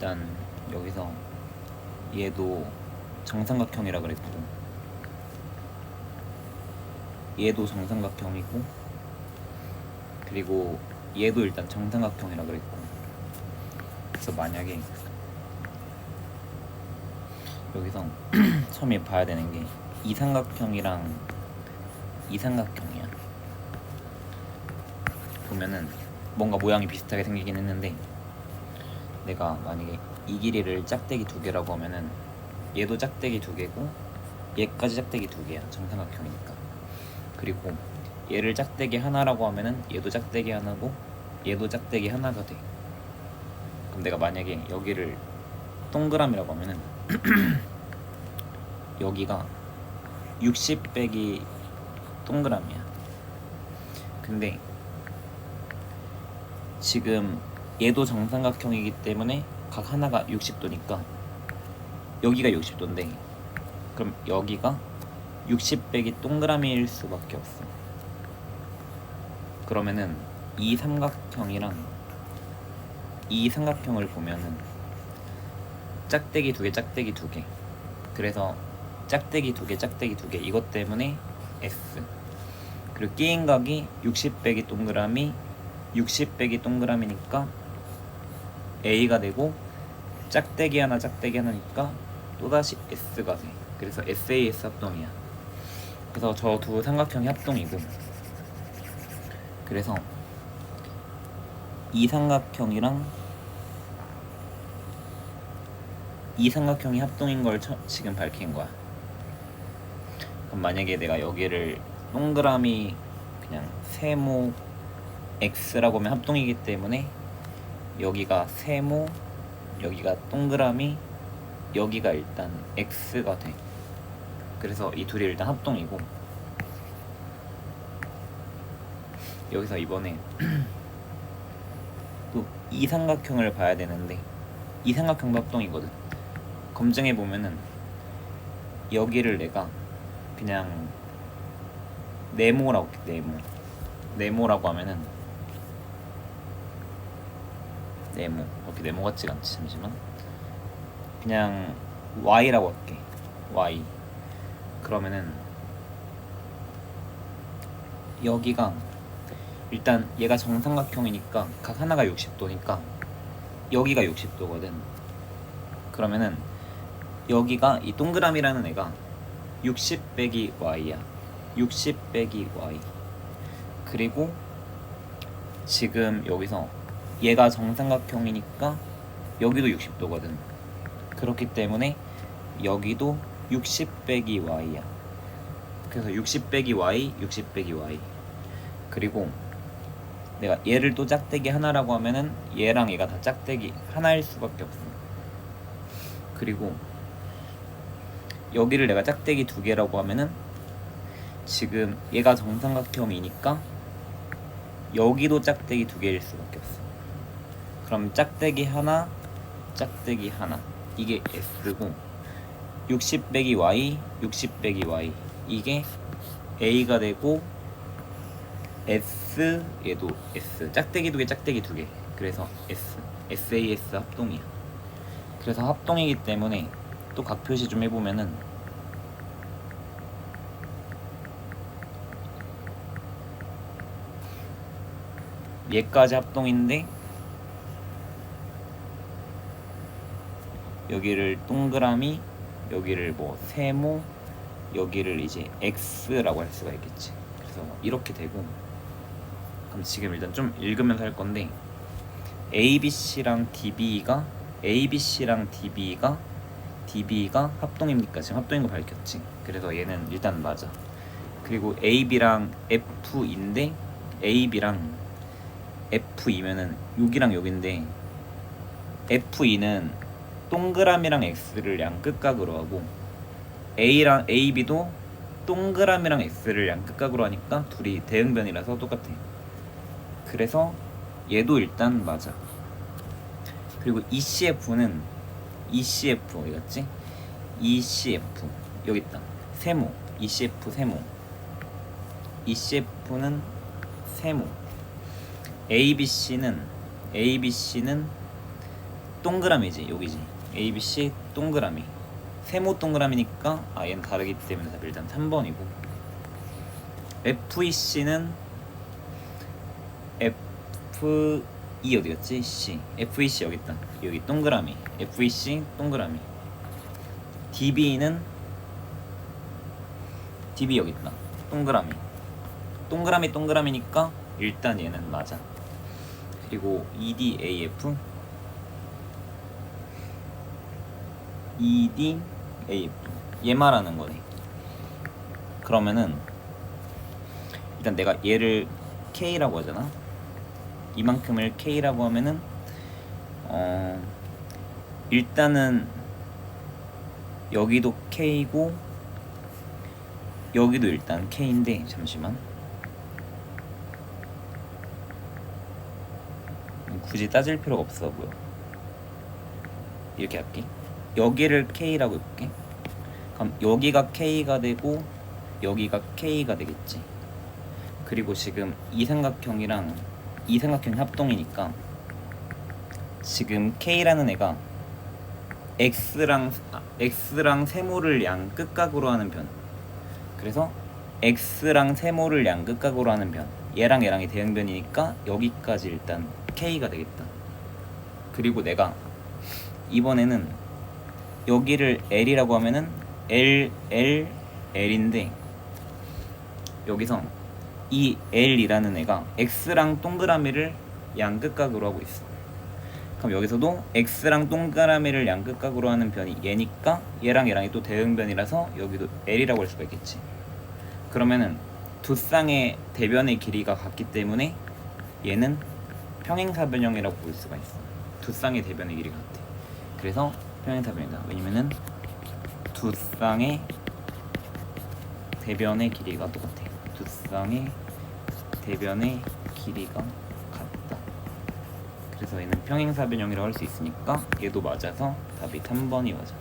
일단 여기서 얘도 정삼각형이라 그랬고 얘도 정삼각형이고 그리고 얘도 일단 정삼각형이라 그랬고. 그래서 만약에 여기서 처음에 봐야 되는 게 이삼각형이랑 이삼각형이야. 보면은 뭔가 모양이 비슷하게 생기긴 했는데 내가 만약에 이 길이를 짝대기 두 개라고 하면은 얘도 짝대기 두 개고 얘까지 짝대기 두 개야 정삼각형이니까. 그리고 얘를 짝대기 하나라고 하면은 얘도 짝대기 하나고 얘도 짝대기 하나가 돼. 그럼 내가 만약에 여기를 동그라미라고 하면은 여기가 60 빼기 동그라미야. 근데 지금 얘도 정삼각형이기 때문에 각 하나가 60도니까 여기가 60도인데 그럼 여기가 60 빼기 동그라미일 수밖에 없어. 그러면은 이 삼각형이랑 이 삼각형을 보면은 짝대기 두 개, 짝대기 두 개. 그래서 짝대기 두 개, 짝대기 두 개. 이것 때문에 S. 그리고 끼인 각이 60 빼기 동그라미 60 빼기 동그라미니까 A가 되고 짝대기 하나 짝대기 하나니까 또다시 S가 돼. 그래서 SAS 합동이야. 그래서 저 두 삼각형이 합동이고. 그래서 이 삼각형이랑 이 삼각형이 합동인 걸 처- 지금 밝힌 거야. 그럼 만약에 내가 여기를 동그라미 그냥 세모 x라고 하면 합동이기 때문에 여기가 세모 여기가 동그라미 여기가 일단 x가 돼. 그래서 이 둘이 일단 합동이고. 여기서 이번에 또 이 삼각형을 봐야 되는데 이 삼각형도 합동이거든. 검증해 보면은 여기를 내가 그냥 네모라고 네모. 네모라고 하면은 네모 이렇게 네모 같지가 않지 잠시만. 그냥 y라고 할게. Y. 그러면은 여기가 일단 얘가 정삼각형이니까 각 하나가 60도니까 여기가 60도거든. 그러면은 여기가 이 동그라미라는 애가 60 빼기 y야. 60 빼기 y. 그리고 지금 여기서 얘가 정삼각형이니까 여기도 60도거든. 그렇기 때문에 여기도 60 빼기 y야. 그래서 60 빼기 y, 60 빼기 y. 그리고 내가 얘를 또 짝대기 하나라고 하면은 얘랑 얘가 다 짝대기 하나일 수밖에 없어. 그리고 여기를 내가 짝대기 두 개라고 하면은 지금 얘가 정삼각형이니까 여기도 짝대기 두 개일 수밖에 없어. 그럼 짝대기 하나, 짝대기 하나. 이게 S고 60 빼기 Y, 60 빼기 Y. 이게 A가 되고 S 얘도 S. 짝대기 두 개, 짝대기 두 개. 그래서 S. SAS 합동이야. 그래서 합동이기 때문에 또 각 표시 좀 해보면은 얘까지 합동인데 여기를 동그라미 여기를 뭐 세모 여기를 이제 x라고 할 수가 있겠지. 그래서 이렇게 되고. 그럼 지금 일단 좀 읽으면서 할 건데 ABC랑 DB가 ABC랑 DB가 DB가 합동입니까? 지금 합동인 거 밝혔지? 그래서 얘는 일단 맞아. 그리고 AB랑 F인데 AB랑 F2면은 여기랑 여기인데 F2는 동그라미랑 X를 양 끝각으로 하고 A랑 AB도 동그라미랑 X를 양 끝각으로 하니까 둘이 대응변이라서 똑같아. 그래서 얘도 일단 맞아. 그리고 ECF는 ECF 어디 갔지? ECF 여기 있다. 세모 ECF 세모 ECF는 세모 ABC는 ABC는 동그라미지 여기지 A, B, C 동그라미. 세모 동그라미니까 아 얘는 다르기 때문에 일단 3번이고. FEC는 F E 어디였지? C FEC 여기 있다 여기 동그라미. FEC 동그라미. DB는 DB 여기 있다 동그라미. 동그라미 동그라미니까 일단 얘는 맞아. 그리고 E EDAF 얘 말하는 거네. 그러면은 일단 내가 얘를 K라고 하잖아. 이만큼을 K라고 하면은 어 일단은 여기도 K고 여기도 일단 K인데 잠시만. 굳이 따질 필요가 없어 보여. 이렇게 할게 여기를 K라고 해볼게. 그럼 여기가 K가 되고 여기가 K가 되겠지. 그리고 지금 이 삼각형이랑 이 삼각형 합동이니까 지금 K라는 애가 X랑 아, X랑 세모를 양 끝각으로 하는 변. 그래서 X랑 세모를 양 끝각으로 하는 변. 얘랑 얘랑이 대응 변이니까 여기까지 일단 K가 되겠다. 그리고 내가 이번에는 여기를 L이라고 하면은 L L L인데 여기서 이 L이라는 애가 X랑 동그라미를 양끝각으로 하고 있어. 그럼 여기서도 X랑 동그라미를 양끝각으로 하는 변이 얘니까 얘랑 얘랑이 또 대응변이라서 여기도 L이라고 할 수가 있겠지. 그러면은 두 쌍의 대변의 길이가 같기 때문에 얘는 평행사변형이라고 볼 수가 있어. 두 쌍의 대변의 길이가 같아. 그래서 평행사변이다. 왜냐면은 두 쌍의 대변의 길이가 똑같아. 두 쌍의 대변의 길이가 같다. 그래서 얘는 평행사변형이라고 할 수 있으니까 얘도 맞아서 답이 3번이 맞아.